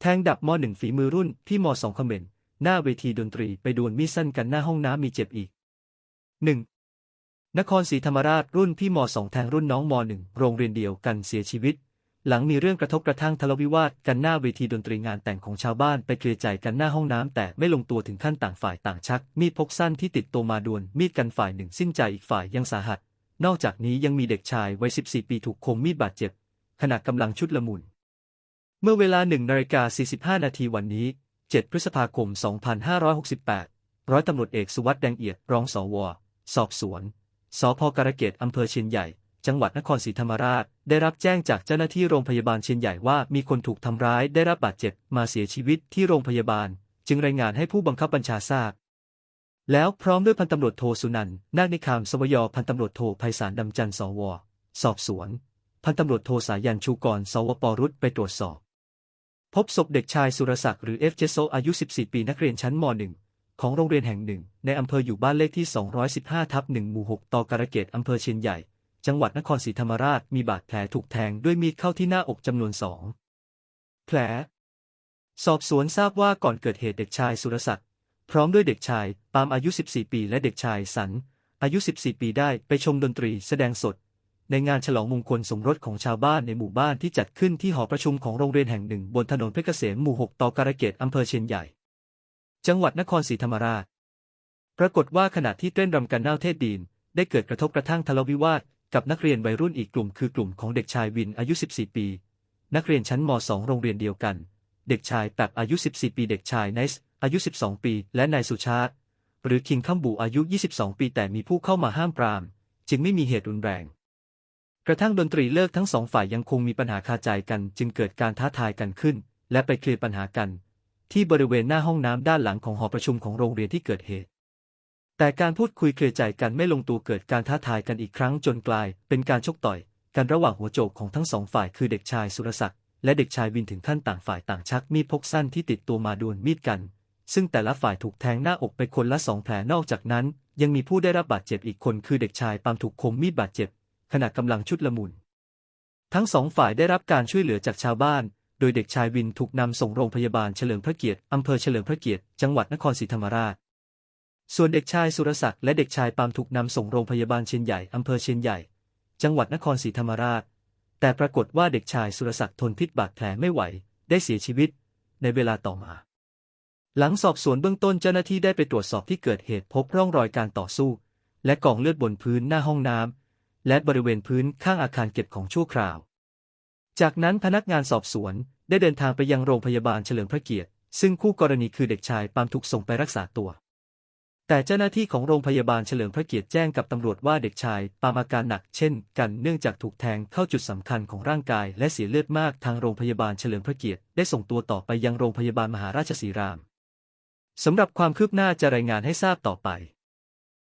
แทงดับมหนึ่งฝีมือรุ่นพี่มสองคอมเมนต์หน้าเวทีดนตรีไปดวลมีดสั้นกันหน้าห้องน้ำมีเจ็บอีกหนึ่งนครศรีธรรมราชรุ่นพี่มสองแทงรุ่นน้องมหนึ่งโรงเรียนเดียวกันเสียชีวิต หลังมีเรื่องกระทบกระทั่งทะเลาะวิวาทกันหน้าเวทีดนตรีงานแต่งของชาวบ้านไปเคลียร์ใจกันหน้าห้องน้ำแต่ไม่ลงตัวถึงขั้นต่างฝ่ายต่างชัก มีดพกสั้นที่ติดตัวมาดวลมีดกันฝ่ายหนึ่งสิ้นใจอีกฝ่ายยังสาหัส นอกจากนี้ยังมีเด็กชายวัย 14 ปีถูกคมมีดบาดเจ็บขณะกำลังชุดละมุน เมื่อเวลาหนึ่งนาฬิกา45 นาทีวันนี้ 7 พฤษภาคม 2568 ร้อยตำรวจเอกสุวัสด์แดงเอียด รองสว สอบสวน สพการะเกตอำเภอเชียนใหญ่ จังหวัดนครศรีธรรมราช ได้รับแจ้งจากเจ้าหน้าที่โรงพยาบาลเชียนใหญ่ว่ามีคนถูกทำร้ายได้รับบาดเจ็บมาเสียชีวิตที่โรงพยาบาล จึงรายงานให้ผู้บังคับบัญชาทราบ แล้วพร้อมด้วยพันตำรวจโทสุนันท์ นาคนิคามสวยพันตำรวจโทไพศาลดำจันทร์สว สอบสวน พันตำรวจโทสายันชูกร สวปรุษไปตรวจสอบ พบศพเด็กชายสุรศักดิ์หรือเอฟเจโซอายุ 14 ปีนักเรียนชั้นม .1 ของโรงเรียนแห่งหนึ่ง ในอำเภออยู่บ้านเลขที่ 215 ทับ 1 หมู่ 6ตอกระเกตอำเภอเชียนใหญ่ จังหวัดนครศรีธรรมราช มีบาดแผลถูกแทงด้วยมีดเข้าที่หน้าอกจำนวนสองแผล สอบสวนทราบว่าก่อนเกิดเหตุเด็กชายสุรศักดิ์พร้อมด้วยเด็กชาย ปามอายุ 14 ปี และเด็กชายสัน อายุ 14 ปีได้ไปชมดนตรีแสดงสด ในงานฉลองมงคลสมรสของชาวบ้านในหมู่บ้านที่จัดขึ้นที่หอประชุมของโรงเรียนแห่งหนึ่งบนถนนเพชรเกษมหมู่ 6 ต่อการะเกตอำเภอเชียนใหญ่ จังหวัดนครศรีธรรมราช ปรากฏว่าขณะที่เต้นรำกันน้าเทศดีน ได้เกิดกระทบกระทั่งทะเลาะวิวาทกับนักเรียนวัยรุ่นอีกกลุ่มคือกลุ่มของเด็กชายวินอายุ 14 ปี นักเรียนชั้นม .2 โรงเรียนเดียวกัน เด็กชายแปบอายุ 14 ปี เด็กชายไนซ์อายุ 12 ปี และนายสุชาติ หรือคิงคัมบูอายุ 22 ปี แต่มีผู้เข้ามาห้ามปราม จึงไม่มีเหตุรุนแรง กระทั่งดนตรีเลิกทั้งสองฝ่ายยังคงมีปัญหาคาใจกันจึงเกิดการท้าทายกันขึ้น และไปเคลียร์ปัญหากัน ที่บริเวณหน้าห้องน้ำด้านหลังของหอประชุมของโรงเรียนที่เกิดเหตุ แต่การพูดคุยเคลียร์ใจกันไม่ลงตัวเกิดการท้าทายกันอีกครั้งจนกลาย เป็นการชกต่อย กันระหว่างหัวโจกของทั้งสองฝ่ายคือเด็กชายสุรศักดิ์และเด็กชายวินถึงขั้นต่างฝ่ายต่างชักมีดพกสั้นที่ติดตัวมาดวลมีดกัน ซึ่งแต่ละฝ่ายถูกแทงหน้าอกไปคนละสองแผลนอกจากนั้น ยังมีผู้ได้รับบาดเจ็บอีกคนคือเด็กชายปามถูกคมมีดบาดเจ็บ ขณะกำลังชุดละมุน ทั้งสองฝ่ายได้รับการช่วยเหลือจากชาวบ้าน โดยเด็กชายวินถูกนำส่งโรงพยาบาลเฉลิมพระเกียรติอำเภอเฉลิมพระเกียรติจังหวัดนครศรีธรรมราช ส่วนเด็กชายสุรศักดิ์และเด็กชายปามถูกนำส่งโรงพยาบาลเชียนใหญ่อำเภอเชียนใหญ่ จังหวัดนครศรีธรรมราช แต่ปรากฏว่าเด็กชายสุรศักดิ์ทนพิษบาดแผลไม่ไหว ได้เสียชีวิต ในเวลาต่อมาหลังสอบสวนเบื้องต้นเจ้าหน้าที่ได้ไปตรวจสอบที่เกิดเหตุพบร่องรอยการต่อสู้ และกองเลือดบนพื้นหน้าห้องน้ำ และบริเวณพื้นข้างอาคารเก็บของชั่วคราว จากนั้นพนักงานสอบสวนได้เดินทางไปยังโรงพยาบาลเฉลิมพระเกียรติ ซึ่งคู่กรณีคือเด็กชายปามถูกส่งไปรักษาตัว แต่เจ้าหน้าที่ของโรงพยาบาลเฉลิมพระเกียรติแจ้งกับตำรวจว่าเด็กชายปามอาการหนักเช่นกันเนื่องจากถูกแทงเข้าจุดสำคัญของร่างกาย และเสียเลือดมากทางโรงพยาบาลเฉลิมพระเกียรติได้ส่งตัวต่อไปยังโรงพยาบาลมหาราชสีรามสำหรับความคืบหน้าจะรายงานให้ทราบต่อไป